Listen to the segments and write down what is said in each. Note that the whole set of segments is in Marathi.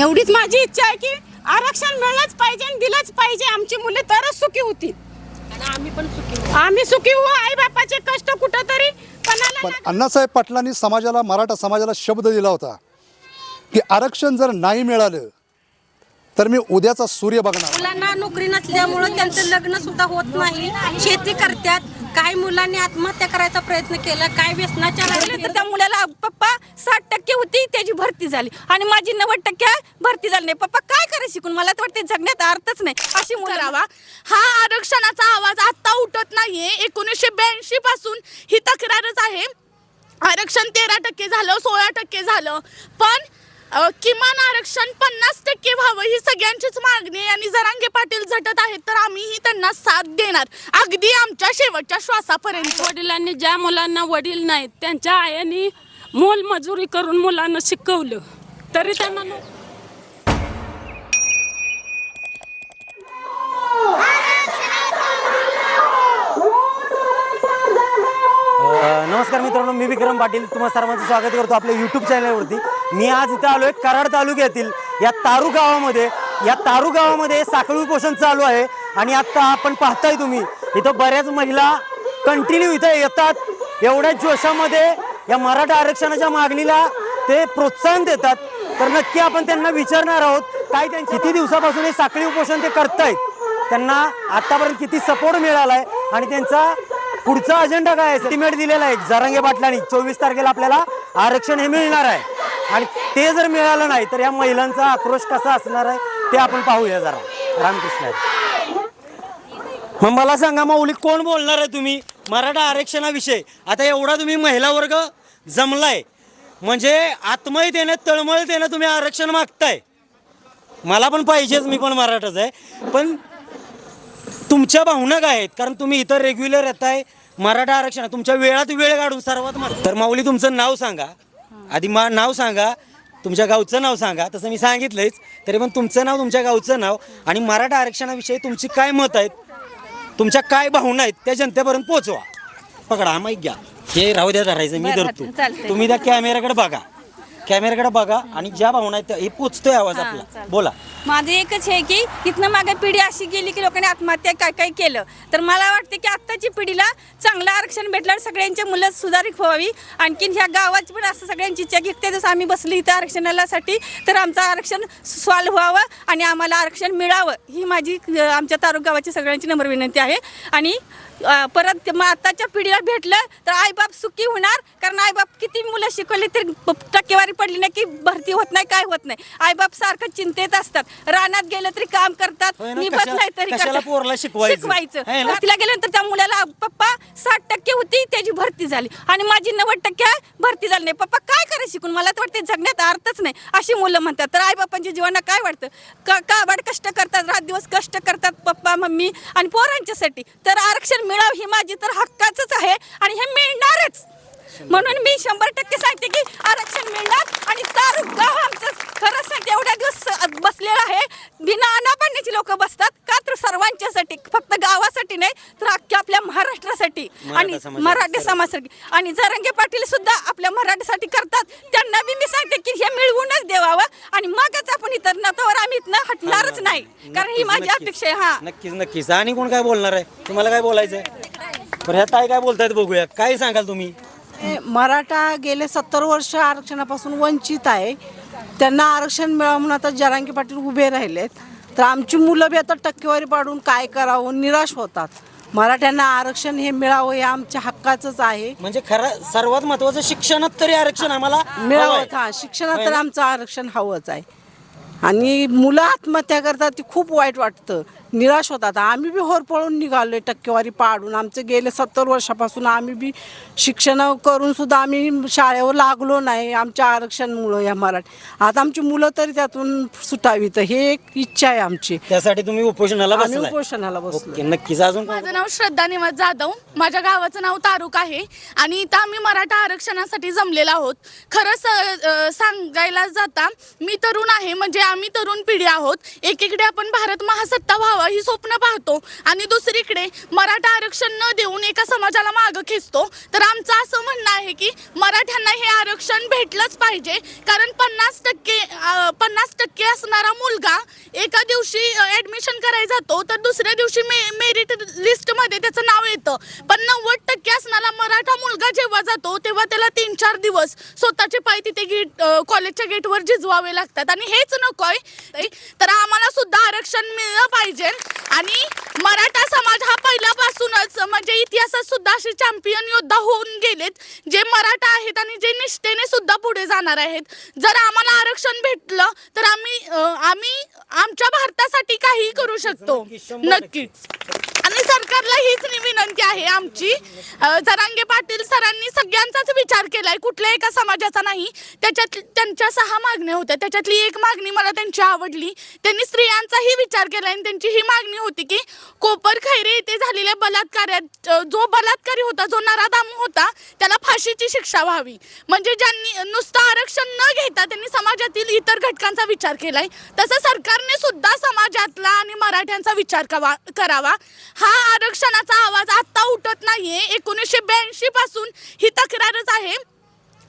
एवढीच माझी इच्छा आहे की आरक्षण मिळलंच पाहिजे आणि दिलंच पाहिजे. आमची मुले तरच सुखी होतील. आम्ही पण चुकी आम्ही सुखी हो आई बापाचे कष्ट कुठंतरी पणाला पण अण्णासाहेब पाटलांनी समाजाला मराठा समाजाला शब्द दिला होता की आरक्षण जर नाही मिळालं तर मी उद्याचा सूर्य बघणार. मुलांना नोकरी नसल्यामुळं त्यांचं लग्न सुद्धा होत नाही. शेती करतात. काही मुलांनी आत्महत्या करायचा प्रयत्न केला काय व्यसनाच्या लागले? तर त्या मुलाला पप्पा साठ टक्के होती त्याची भरती झाली आणि माझी नव्वद टक्के भरती झाली नाही. पप्पा काय करायचं शिकून? मला तर वाटते जगण्यात अर्थच नाही. अशी मुलं करावा. हा आरक्षणाचा आवाज आता उठत नाहीये. एकोणीसशे ब्याऐंशी पासून ही तक्रारच आहे. आरक्षण तेरा टक्के झालं सोळा टक्के झालं. पण अ, किमान आरक्षण पन्नास टक्के व्हावं ही सगळ्यांचीच मागणी आहे आणि जरांगे पाटील झटत आहेत तर आम्हीही त्यांना साथ देणार. अगदी आमच्या शेवटच्या श्वासापर्यंत. वडिलांनी ज्या मुलांना वडील नाहीत त्यांच्या आयांनी मोलमजुरी करून मुलांना शिकवलं. तरी त्यांना नो- अ, नमस्कार मित्रांनो मी विक्रम पाटील. तुम्हा सर्वांचं स्वागत करतो आपल्या यूट्यूब चॅनलवरती मी आज इथं आलो आहे कराड तालुक्यातील या तारू गावामध्ये. या तारू गावामध्ये साखळी उपोषण चालू आहे. आणि आत्ता आपण पाहताय तुम्ही इथं बऱ्याच महिला कंटिन्यू इथं येतात. एवढ्या जोशामध्ये या मराठा आरक्षणाच्या मागणीला ते प्रोत्साहन देतात. तर नक्की आपण त्यांना विचारणार आहोत काय त्यांनी किती दिवसापासून हे साखळी उपोषण ते करतायत? त्यांना आत्तापर्यंत किती सपोर्ट मिळाला आहे आणि त्यांचा पुढचा अजेंडा काय आहे एस्टिमेट दिलेला आहे. जरांगे पाटलांनी. चोवीस तारखेला आपल्याला आरक्षण हे मिळणार आहे. आणि ते जर मिळालं नाही तर या महिलांचा आक्रोश कसा असणार आहे ते आपण पाहूया जरा. रामकृष्ण मग मला सांगा माऊली कोण बोलणार आहे तुम्ही? मराठा आरक्षणाविषयी. आता एवढा तुम्ही महिला वर्ग जमलाय. म्हणजे आत्महत्येने तळमळतेने तुम्ही आरक्षण मागताय. मला पण पाहिजेच मी पण मराठाच आहे. पण तुमच्या भावना काय आहेत? कारण तुम्ही इथं रेग्युलर येताय मराठा आरक्षण तुमच्या वेळात वेळ काढून सर्वात तर माऊली तुमचं नाव सांगा. आधी मा नाव सांगा. तुमच्या गावचं नाव सांगा. तसं मी सांगितलंच तरी पण तुमचं नाव तुमच्या गावचं नाव आणि मराठा आरक्षणाविषयी तुमची काय मत आहेत? तुमच्या काय भावना आहेत? त्या जनतेपर्यंत पोहोचवा. पकडा हा माईक घ्या. हे राहू द्या धरायचं मी धरतो. तुम्ही त्या कॅमेऱ्याकडे बघा. कॅमेऱ्याकडे बघा आणि ज्या भावना आहेत त्या हे पोचतोय आवाज आपला. बोला. माझं एकच आहे की तिथनं मागे पिढी अशी गेली की लोकांनी आत्महत्या काय काय केलं. तर मला वाटते की आत्ताची पिढीला चांगलं आरक्षण भेटल्यावर सगळ्यांची मुलं सुधारित व्हावी. आणखीन ह्या गावाची पण असं सगळ्यांची इच्छा की ते जसं आम्ही बसली इथं आरक्षणासाठी तर आमचं आरक्षण सॉल्व्ह व्हावं आणि आम्हाला आरक्षण मिळावं. ही माझी आमच्या तारुक गावाची सगळ्यांची नम्र विनंती आहे. आणि परत मग आताच्या पिढीला भेटलं तर आईबाप सुखी होणार. कारण आईबाप किती मुलं शिकवली तरी टक्केवारी पडली नाही की भरती होत नाही काय होत नाही. आईबाप सारखं चिंतेत असतात. रानात गेलं तरी काम करतात. होय ना, निभत कशा- नाही तरी करतात. शिकवायचं? तिला गेल्यानंतर त्या मुलाला पप्पा साठ टक्के होती त्याची भरती झाली. आणि माझी नव्वद टक्के भरती झाली नाही. पप्पा काय करायचं शिकून? मला तर वाटते जगण्यात अर्थच नाही. अशी मुलं म्हणतात. तर आई बापांच्या जीवनात काय वाटतं? का काबाड कष्ट करतात रात दिवस कष्ट करतात पप्पा मम्मी आणि पोरांच्यासाठी. तर आरक्षण मिळावं ही माझी तर हक्काचंच आहे आणि हे मिळणारच. म्हणून मी शंभर टक्के सांगते की आरक्षण मिळणार आणि तारुक गाव आमचं खरंच सांगते एवढ्या दिवस बसलेलं आहे. बिना अनापाण्याची लोक बसतात. का तर सर्वांच्यासाठी फक्त गावासाठी नाही तर अख्ख्या आपल्या महाराष्ट्रासाठी मराठा आणि. मराठी समाजासाठी. आणि जरंगे पाटील सुद्धा आपल्या मराठीसाठी करतात. त्यांना बी मी सांगते की हे मिळवूनच देवावं आणि मगच आपण इतर नतवर आम्ही इथनं हटणारच नाही. कारण ही माझी. अपेक्षा आहे हा. नक्कीच नक्कीच. आणि कोण काय बोलणार आहे? तुम्हाला काय बोलायचंय? पण ह्या ताई काय बोलतायत बघूया. काय सांगाल तुम्ही? मराठा गेले सत्तर वर्ष आरक्षणापासून वंचित आहे. त्यांना आरक्षण मिळावं म्हणून आता जरांगी पाटील उभे राहिलेत. तर आमची मुलं बी आता टक्केवारी पाडून काय करावं? निराश होतात. मराठ्यांना आरक्षण हे मिळावं हे आमच्या हक्काचंच आहे. म्हणजे खरं सर्वात महत्वाचं शिक्षणात तरी आरक्षण आम्हाला हवंय. मिळावंच हा शिक्षणात तर आमचं आरक्षण हवंच आहे. आणि मुलं आत्महत्या करतात ती खूप वाईट वाटतं. निराश होतात. आम्ही बी होरपळून निघालोय टक्केवारी पाडून. आमचं गेले सत्तर वर्षापासून आम्ही बी शिक्षण करून सुद्धा आम्ही शाळेवर लागलो नाही आमच्या आरक्षणमुळं या मराठी. आता आमची मुलं तरी त्यातून सुटावी. तर हे एक इच्छा आहे आमची. त्यासाठी तुम्ही उपोषणाला आम्ही बसलाय. उपोषणाला बसलो ओके नक्कीच. अजून कोण? माझं नाव श्रद्धा निवास जाधव. माझ्या गावाचं नाव तारुक आहे. आणि इथं आम्ही मराठा आरक्षणासाठी जमलेलो आहोत. खरं स- अं, सांगायला जाता मी तरुण आहे. म्हणजे आम्ही तरुण पिढी आहोत. एकीकडे आपण भारत महासत्ता व्हावा. व्हावं ही स्वप्न पाहतो आणि दुसरीकडे मराठा आरक्षण न देऊन एका समाजाला मागं खेचतो तर आमचं असं म्हणणं आहे की मराठ्यांना हे आरक्षण भेटलंच पाहिजे. कारण पन्नास टक्के पन्नास टक्के असणारा मुलगा एका दिवशी ॲडमिशन करायला जातो तर दुसऱ्या दिवशी मे मेरिट लिस्टमध्ये त्याचं नाव येतं. पण नव्वद टक्के असणारा मराठा मुलगा जेव्हा जातो तेव्हा त्याला तीन चार दिवस स्वतःचे पाय तिथे गेट कॉलेजच्या गेटवर झिजवावे लागतात. आणि हेच नको आहे तर आम्हाला सुद्धा आरक्षण मिळलं पाहिजे. आणि मराठा समाज हा पहिल्यापासूनच म्हणजे इतिहासात सुद्धा असे चॅम्पियन योद्धा होऊन गेलेत जे मराठा आहेत आणि जे निष्ठेने सुद्धा पुढे जाणार आहेत. जर आम्हाला आरक्षण भेटलं तर आम्ही आम्ही आमच्या भारतासाठी काहीही करू शकतो. नक्कीच. आणि सरकारला हीच विनंती आहे आमची. जरांगे पाटील सरांनी सगळ्यांचाच विचार केलाय. कुठल्या एका समाजाचा नाही. त्याच्यात त्यांच्या सहा मागण्या होत्या. त्याच्यातली एक मागणी मला त्यांची आवडली. त्यांनी स्त्रियांचाही विचार केलाय आणि त्यांची ही मागणी होती की कोपर खैरे येथे झालेल्या बलात्कारात जो बलात्कारी होता जो नराधाम होता त्याला फाशीची शिक्षा व्हावी. म्हणजे ज्यांनी नुसतं आरक्षण न घेता त्यांनी समाजातील इतर घटकांचा विचार केलाय. तसं सरकारने सुद्धा समाजातला आणि मराठ्यांचा विचार कवा करावा. हा आरक्षणाचा आवाज आत्ता उठत नाहीये. एकोणीसशे ब्याऐंशी पासून ही तक्रारच आहे.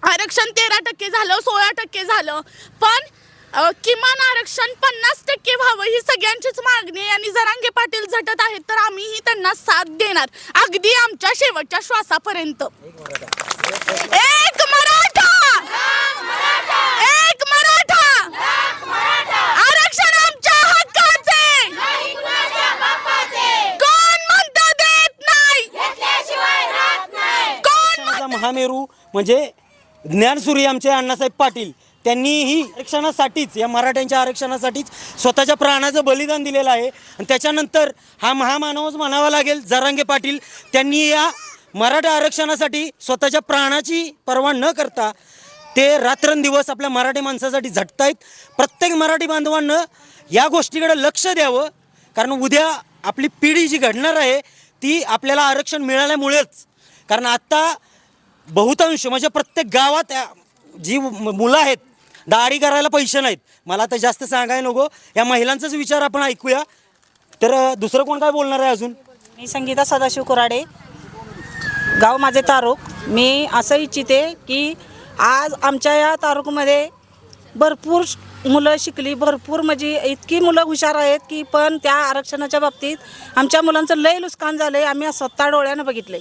आरक्षण तेरा टक्के झालं सोळा टक्के झालं. पण किमान आरक्षण पन्नास टक्के व्हावं ही सगळ्यांचीच मागणी आणि जरांगे पाटील झटत आहेत तर आम्हीही त्यांना साथ देणार. अगदी आमच्या शेवटच्या श्वासापर्यंत. एक मराठा एक मराठा आरक्षण आमच्या हक्काचे कोण म्हणतं देत नाही कोण आरक्षणाचा महामेरू म्हणजे ज्ञानसूर्य आमचे अण्णासाहेब पाटील त्यांनीही आरक्षणासाठीच या मराठ्यांच्या आरक्षणासाठीच स्वतःच्या प्राणाचं बलिदान दिलेलं आहे. आणि त्याच्यानंतर हा महामानवच म्हणावा लागेल जरांगे पाटील त्यांनी या मराठा आरक्षणासाठी स्वतःच्या प्राणाची पर्वा न करता ते रात्रंदिवस आपल्या मराठी माणसासाठी झटतायत. प्रत्येक मराठी बांधवांना या गोष्टीकडे लक्ष द्यावं कारण उद्या आपली पिढी जी घडणार आहे ती आपल्याला आरक्षण मिळाल्यामुळेच. कारण आत्ता बहुतांश म्हणजे प्रत्येक गावात जी मुलं आहेत दाढी करायला पैसे नाहीत. मला तर जास्त सांगायला नको. या महिलांचाच विचार आपण ऐकूया. तर दुसरं कोण काय बोलणार आहे अजून? मी संगीता सदाशिव कुराडे. गाव माझे तारुक. मी असं इच्छिते की आज आमच्या या तारुकमध्ये भरपूर श- मुलं शिकली. भरपूर म्हणजे इतकी मुलं हुशार आहेत की पण त्या आरक्षणाच्या बाबतीत आमच्या मुलांचं लय नुकसान झालं आहे आम्ही स्वतः डोळ्यानं बघितलं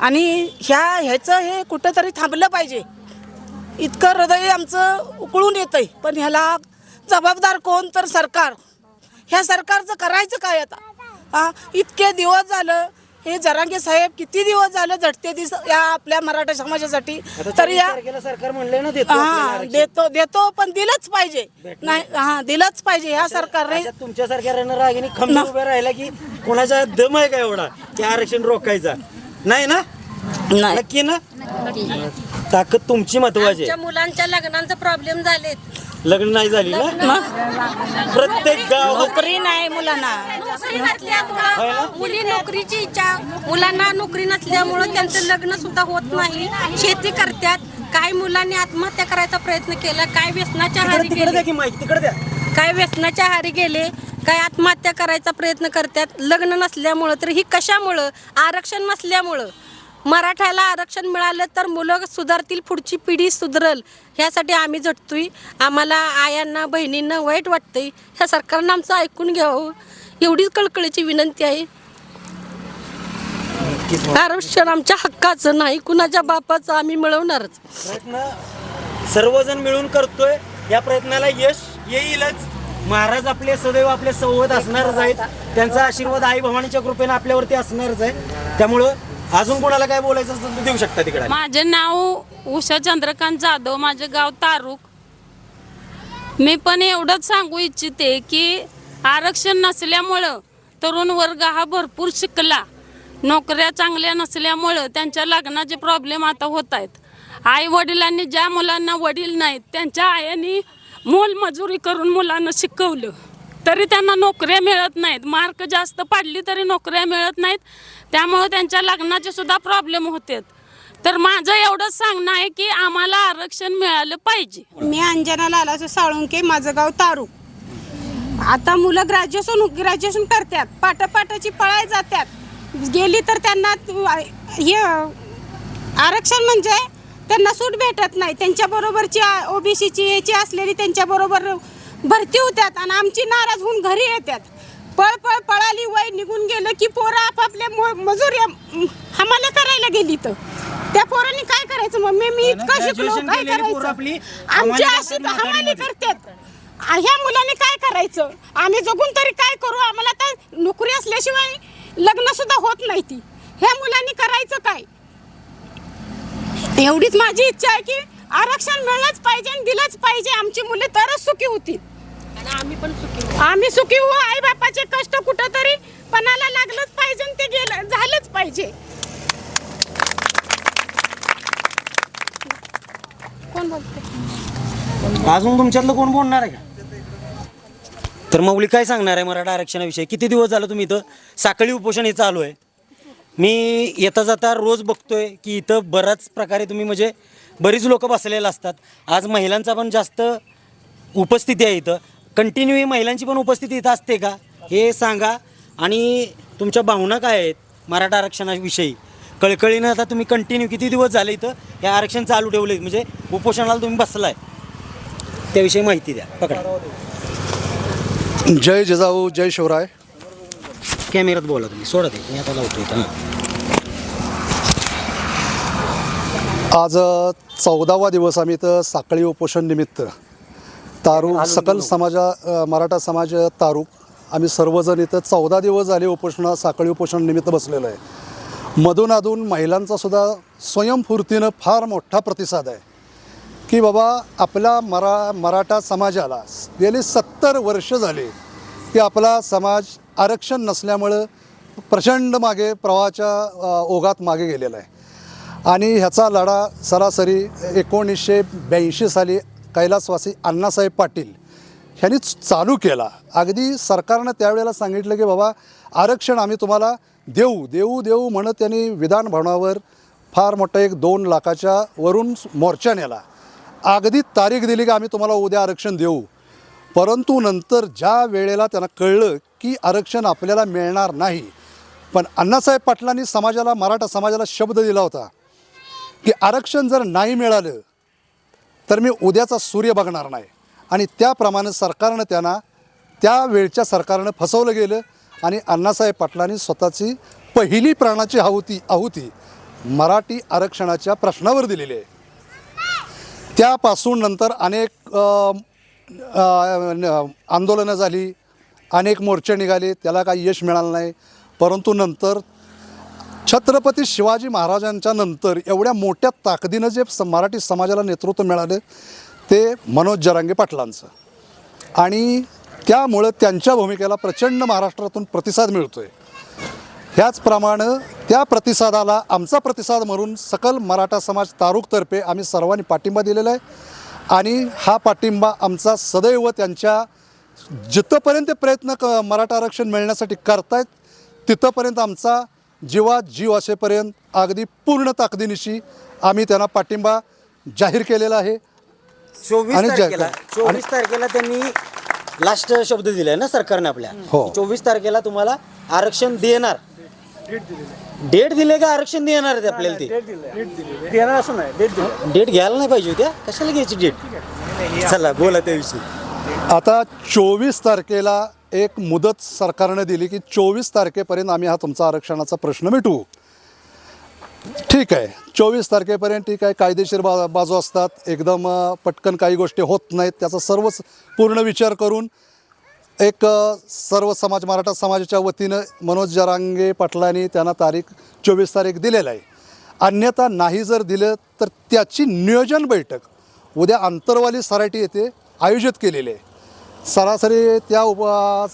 आणि ह्या ह्याचं हे कुठंतरी थांबलं पाहिजे. इतकं हृदय आमचं उकळून येतंय. पण ह्याला जबाबदार कोण? तर सरकार. ह्या सरकारचं करायचं काय आता? हा इतके दिवस झालं. हे जरांगे साहेब किती दिवस झालं झटते दिस या आपल्या मराठा समाजासाठी? तर या सरकार म्हणले ना हा. देतो देतो पण दिलंच पाहिजे. नाही हा दिलंच पाहिजे ह्या सरकारने. खंबीर उभ्या राहिला की कोणाचा दम आहे का एवढा? की आरक्षण रोखायचा. नाही ना? नाही. नक्की ना? ताकद तुमची महत्वाची आमच्या आहे मुलांच्या लग्नांचा प्रॉब्लेम झालेत. लग्न नाही झाली ना? प्रत्येक गाव नोकरी नाही मुलांना. नोकरी नसल्यामुळं मुली नोकरीची इच्छा मुलांना नोकरी नसल्यामुळं त्यांचं लग्न सुद्धा होत नाही. शेती करतात. काही मुलांनी आत्महत्या करायचा प्रयत्न केला काय व्यसनाच्या हारी तिकडे द्या गेले की माहिती तिकडे द्या. काय व्यसनाच्या हारी गेले. काय आत्महत्या करायचा प्रयत्न करतात लग्न नसल्यामुळं तर ही कशामुळं? आरक्षण नसल्यामुळं. मराठ्याला आरक्षण मिळालं तर मुलं सुधारतील पुढची पिढी सुधरल ह्यासाठी आम्ही झटतोय आम्हाला आयांना बहिणींना वाईट वाटतंय ह्या सरकारनं आमचं ऐकून घ्यावं. एवढीच कळकळीची विनंती आहे. आरक्षण आमच्या हक्काचं नाही कुणाच्या बापाचं आम्ही मिळवणारच. प्रयत्न सर्वजण मिळून करतोय या प्रयत्नाला यश येईलच. महाराज आपले सदैव आपले संवत असणारच आहेत. त्यांचा आशीर्वाद आई भवानीच्या कृपेने आपल्यावरती असणारच आहे. त्यामुळं अजून कोणाला काय बोलायचं असेल तर देऊ शकता तिकडे माझे नाव उषा चंद्रकांत जाधव माझे गाव तारुक. मी पण एवढंच सांगू इच्छिते की आरक्षण नसल्यामुळं तरुण वर्ग हा भरपूर शिकला. नोकऱ्या चांगल्या नसल्यामुळं त्यांच्या लग्नाचे प्रॉब्लेम आता होत आहेत. आई वडिलांनी ज्या मुलांना वडील नाहीत त्यांच्या आयांनी मोलमजुरी करून मुलांना शिकवलं तरी त्यांना नोकऱ्या मिळत नाहीत. मार्क जास्त पाडली तरी नोकऱ्या मिळत नाहीत. त्यामुळे त्यांच्या लग्नाचे सुद्धा प्रॉब्लेम होतात. तर माझं एवढंच सांगणं आहे की आम्हाला आरक्षण मिळालं पाहिजे. मी अंजना लालाचं साळुंके माझं गाव तारू. आता मुलं ग्रॅज्युएशन ग्रॅज्युएशन करतात. पाटापाटाची पळाय जातात. गेली तर त्यांना हे आरक्षण म्हणजे त्यांना सूट भेटत नाही. त्यांच्या बरोबरची ओबीसीची याची असलेली त्यांच्या बरोबर भरती होत्यात आणि आमची नाराज होऊन घरी येतात पळ पळ पळाली वय निघून गेलं की पोरं आपापल्या मजुरी हमाला करायला गेली तर त्या पोरांनी काय करायचं मग? मी मी इतकं शिकलो काय करायचं? हमाली आमची अशी हमाली. करतात. ह्या मुलांनी काय करायचं? आम्ही जगून तरी काय करू? आम्हाला तर नोकरी असल्याशिवाय लग्न सुद्धा होत नाही ती. ह्या मुलांनी करायचं काय? एवढीच माझी इच्छा आहे की आरक्षण मिळलंच पाहिजे आणि दिलंच पाहिजे. आमची मुले तरच सुखी होतील. आम्ही पण चुकी आम्ही सुखी हो आई बापाचे कष्ट कुठं तरी पणाला लागलंच पाहिजे ते गेलं झालंच पाहिजे. कोण बोलते अजून तुमच्यातलं कोण बोलणार आहे का? तर मौली काय सांगणार आहे मराठा आरक्षणाविषयी? किती दिवस झालं तुम्ही इथं? साखळी उपोषण हे चालू आहे. मी येता जाता रोज बघतोय की इथं बऱ्याच प्रकारे तुम्ही म्हणजे बरीच लोक बसलेले असतात. आज महिलांचा पण जास्त उपस्थिती आहे इथं. कंटिन्यू ही महिलांची पण उपस्थिती इथं असते का? हे सांगा. आणि तुमच्या भावना काय आहेत मराठा आरक्षणाविषयी? कळकळीनं आता तुम्ही कंटिन्यू किती दिवस झाले इथं? हे आरक्षण चालू ठेवले. म्हणजे उपोषणाला तुम्ही बसलाय. त्याविषयी माहिती द्या. पकडा. जय जिजाऊ जय शिवराय. कॅमेऱ्यात बोला तुम्ही. सोडा ते. मी आता लावतो इथं. हां. आज चौदावा दिवस आम्ही इथं साखळी उपोषण निमित्त. तारू सकल समाजा अ, मराठा समाज तारू आम्ही सर्वजण इथं चौदा दिवस झाले उपोषणा साखळी उपोषण निमित्त बसलेलो आहे. मधून अधून महिलांचा सुद्धा स्वयंफूर्तीनं फार मोठा प्रतिसाद आहे. की बाबा आपल्या मरा मराठा समाजाला गेली सत्तर वर्ष झाली की आपला समाज आरक्षण नसल्यामुळं प्रचंड मागे प्रवाहाच्या ओघात मागे गेलेला आहे. आणि ह्याचा लढा सरासरी एकोणीसशे ब्याऐंशी साली कैलासवासी अण्णासाहेब पाटील ह्यांनी चालू केला. अगदी सरकारनं त्यावेळेला सांगितलं की बाबा आरक्षण आम्ही तुम्हाला देऊ देऊ देऊ म्हणत त्यांनी विधान भवनावर फार मोठं एक दोन लाखाच्या वरून मोर्चा नेला. अगदी तारीख दिली की आम्ही तुम्हाला उद्या आरक्षण देऊ. परंतु नंतर ज्या वेळेला त्यांना कळलं की आरक्षण आपल्याला मिळणार नाही पण अण्णासाहेब पाटलांनी समाजाला मराठा समाजाला शब्द दिला होता की आरक्षण जर नाही मिळालं तर मी उद्याचा सूर्य बघणार नाही. आणि त्याप्रमाणे सरकारनं त्यांना त्या वेळच्या सरकारनं फसवलं गेलं आणि अण्णासाहेब पाटलांनी स्वतःची पहिली प्राणाची आहुती आहुती मराठी आरक्षणाच्या प्रश्नावर दिलेली आहे. त्यापासून नंतर अनेक आंदोलनं झाली अनेक मोर्चे निघाले त्याला काही यश मिळालं नाही. परंतु नंतर छत्रपती शिवाजी महाराजांच्या नंतर एवढ्या मोठ्या ताकदीनं जे स मराठी समाजाला नेतृत्व मिळालं ते मनोज जरांगे पाटलांचं. आणि त्यामुळं त्यांच्या भूमिकेला प्रचंड महाराष्ट्रातून प्रतिसाद मिळतो आहे ह्याचप्रमाणे त्या प्रतिसादाला आमचा प्रतिसाद म्हणून सकल मराठा समाज तारुकतर्फे आम्ही सर्वांनी पाठिंबा दिलेला आहे. आणि हा पाठिंबा आमचा सदैव त्यांच्या जिथंपर्यंत प्रयत्न क मराठा आरक्षण मिळण्यासाठी करतायत तिथंपर्यंत आमचा जीवात जीव असेपर्यंत अगदी पूर्ण ताकदीनिशी आम्ही त्यांना पाठिंबा जाहीर केलेला आहे. चोवीस तारखेला चोवीस तारखेला त्यांनी लास्ट शब्द दिलाय ना सरकारने आपल्या. हो. चोवीस तारखेला तुम्हाला आरक्षण देणार. डेट दिले का आरक्षण देणार आहेत आपल्याला ते? डेट घ्यायला नाही पाहिजे होत्या कशाला घ्यायची डेट? चला बोला त्याविषयी. आता चोवीस तारखेला एक मुदत सरकारने दिली की चोवीस तारखेपर्यंत आम्ही हा तुमचा आरक्षणाचा प्रश्न मिटवू. ठीक आहे. चोवीस तारखेपर्यंत ठीक आहे कायदेशीर बा बाजू असतात. एकदम पटकन काही गोष्टी होत नाहीत. त्याचा सर्वच पूर्ण विचार करून एक सर्व समाज मराठा समाजाच्या वतीनं मनोज जरांगे पाटलांनी त्यांना तारीख चोवीस तारीख दिलेलं आहे. अन्यथा नाही जर दिलं तर त्याची नियोजन बैठक उद्या आंतरवाली सराठी येथे आयोजित केलेली आहे. सरासरी त्या उप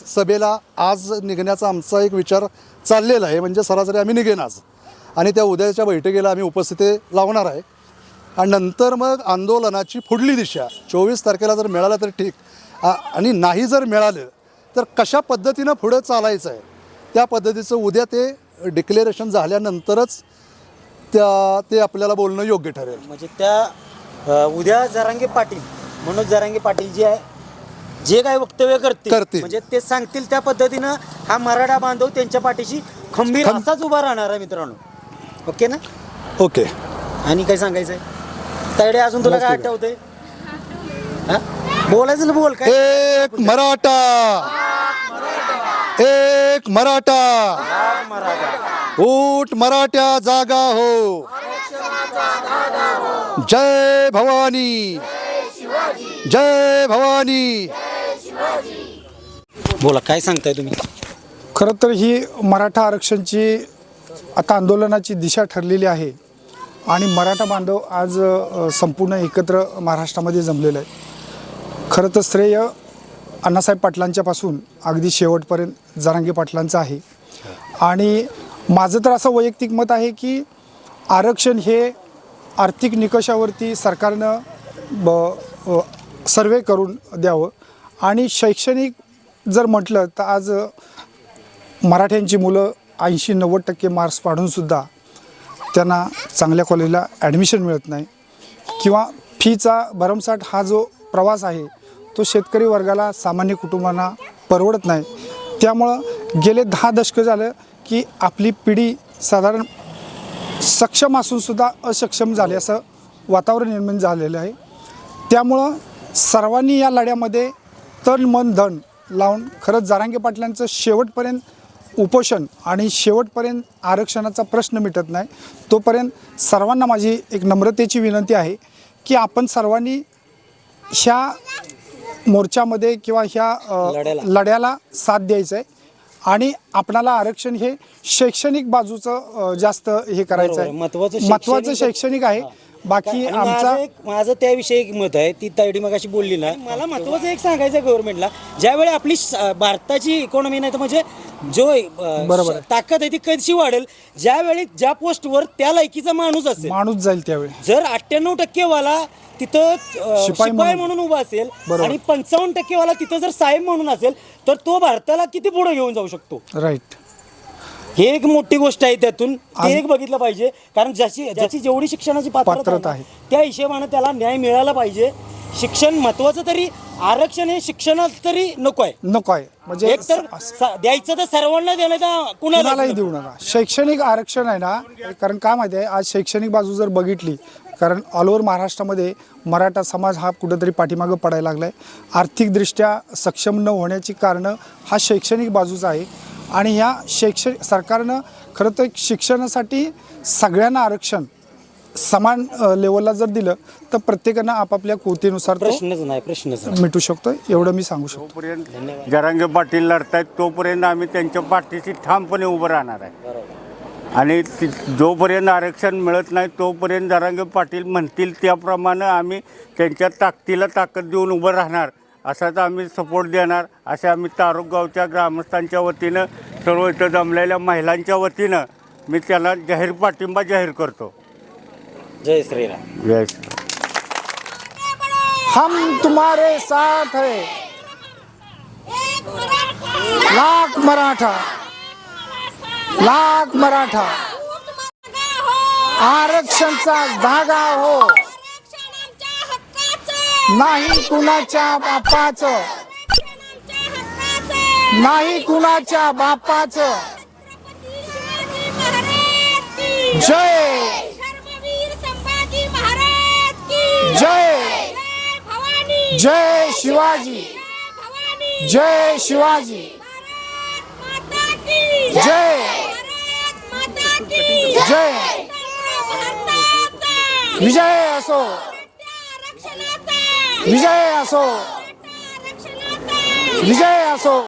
सभेला आज निघण्याचा आमचा एक विचार चाललेला आहे म्हणजे सरासरी आम्ही निघेन आज. आणि त्या उद्याच्या बैठकीला आम्ही उपस्थिती लावणार आहे. आणि नंतर मग आंदोलनाची पुढली दिशा चोवीस तारखेला जर मिळालं तर ठीक. आणि नाही जर मिळालं तर कशा पद्धतीनं पुढं चालायचं आहे त्या पद्धतीचं उद्या ते डिक्लेरेशन झाल्यानंतरच त्या ते आपल्याला बोलणं योग्य ठरेल. म्हणजे त्या उद्या जरांगे पाटील मनोज जरांगे पाटील जे आहे जे काय वक्तव्य करतील करतील. म्हणजे ते सांगतील त्या पद्धतीनं हा मराठा बांधव त्यांच्या पाठीशी खंबीर खंब- असाच उभा राहणार आहे मित्रांनो. ओके ना? ओके. आणि काय सांगायचंय? तायडे अजून तुला काय आठवतंय. हा? बोलायचं ना बोल काय? एक मराठा. एक मराठा. मराठा ऊट मराठ्या जागा हो. जय भवानी. जय भवानी. बोला काय सांगताय तुम्ही? खरं तर ही मराठा आरक्षणची आता आंदोलनाची दिशा ठरलेली आहे. आणि मराठा बांधव आज अ, संपूर्ण एकत्र महाराष्ट्रामध्ये जमलेलं आहे खरं तर श्रेय अण्णासाहेब पाटलांच्यापासून अगदी शेवटपर्यंत जरांगी पाटलांचं आहे. आणि माझं तर असं वैयक्तिक मत आहे की आरक्षण हे आर्थिक निकषावरती सरकारनं ब सर्वे करून द्यावं. आणि शैक्षणिक जर म्हटलं तर आज मराठ्यांची मुलं ऐंशी नव्वद टक्के मार्क्स पाडूनसुद्धा त्यांना चांगल्या कॉलेजला ॲडमिशन मिळत नाही. किंवा फीचा भरमसाठ हा जो प्रवास आहे तो शेतकरी वर्गाला सामान्य कुटुंबांना परवडत नाही. त्यामुळं गेले दहा दशकं झालं की आपली पिढी साधारण सक्षम असूनसुद्धा असक्षम झाली असं वातावरण निर्माण झालेलं आहे. त्यामुळं सर्वांनी या लढ्यामध्ये तन मन धन लावून खरंच जारांगे पाटलांचं शेवटपर्यंत उपोषण आणि शेवटपर्यंत आरक्षणाचा प्रश्न मिटत नाही. तोपर्यंत सर्वांना माझी एक नम्रतेची विनंती आहे की आपण सर्वांनी ह्या मोर्चामध्ये किंवा ह्या लढ्याला. साथ द्यायचं आहे आणि आपणाला आरक्षण हे शैक्षणिक बाजूचं जास्त हे करायचं. आहे. महत्त्वाचं महत्त्वाचं शैक्षणिक- आहे. बाकी आमचा माझं एक माझं त्याविषयी एक मत आहे. ती तायडी मगाशी बोलली ना. मला महत्वाचं एक सांगायचं आहे गव्हर्नमेंटला ज्यावेळी आपली भारताची इकॉनॉमी नाही तर म्हणजे जो बरोबर. ताकद आहे ती कशी वाढेल? ज्यावेळी ज्या पोस्टवर त्या लायकीचा माणूस असेल. माणूस जाईल त्यावेळी. जर अठ्ठ्याण्णव टक्केवाला तिथं अं, शिपाई शिपाई म्हणून. म्हणून उभा असेल बरोबर. आणि पंचावन्न टक्केवाला तिथं जर साहेब म्हणून असेल तर तो भारताला किती पुढे घेऊन जाऊ शकतो? राईट. हे एक मोठी गोष्ट आहे त्यातून. ते एक बघितलं पाहिजे. कारण ज्याची ज्याची जेवढी शिक्षणाची पात्रता पात्रता आहे. त्या हिशोबाने त्याला न्याय मिळाला पाहिजे. शिक्षण महत्वाचं तरी आरक्षण हे शिक्षणात तरी नको आहे. नको आहे. म्हणजे एक तर स- द्यायचं तर सर्वांना देणं कुणालाच कुणालाही नको. देऊ नका. शैक्षणिक आरक्षण आहे ना कारण काय माहिती आहे? आज शैक्षणिक बाजू जर बघितली कारण ऑल ओव्हर महाराष्ट्रामध्ये मराठा समाज हा कुठंतरी पाठीमागं पडायला लागला आहे आर्थिकदृष्ट्या सक्षम न होण्याची कारणं हा शैक्षणिक बाजूचा आहे. आणि ह्या शैक्षणिक सरकारनं खरं तर शिक्षणासाठी सगळ्यांना आरक्षण समान लेवलला जर दिलं तर प्रत्येकानं आपापल्या कोतीनुसार तो प्रश्नच नाही प्रश्नच. मिटू शकतो. एवढं मी सांगू शकतो. जोपर्यंत जरांगे पाटील लढतायत तोपर्यंत आम्ही त्यांच्या पाठीशी ठामपणे उभं राहणार आहे. आणि ती- जोपर्यंत आरक्षण मिळत नाही तोपर्यंत जरांगे पाटील म्हणतील त्याप्रमाणे आम्ही त्यांच्या ताकदीला ताकद देऊन उभं राहणार असाच आम्ही सपोर्ट देणार असे आम्ही तारुक गावच्या ग्रामस्थांच्या वतीनं सर्व इथं जमलेल्या महिलांच्या वतीनं मी त्याला जाहीर पाठिंबा जाहीर करतो. जय श्रीराम. जय हम तुम्हारे साथ है। लाख मराठा। लाख मराठा. आरक्षणचा धागा हो. नाही कुणाच्या बापाच. नाही कुणाच्या बापाच. जय. जय. जय शिवाजी. जय शिवाजी. जय. जय! विजय असो! विजय असो! विजय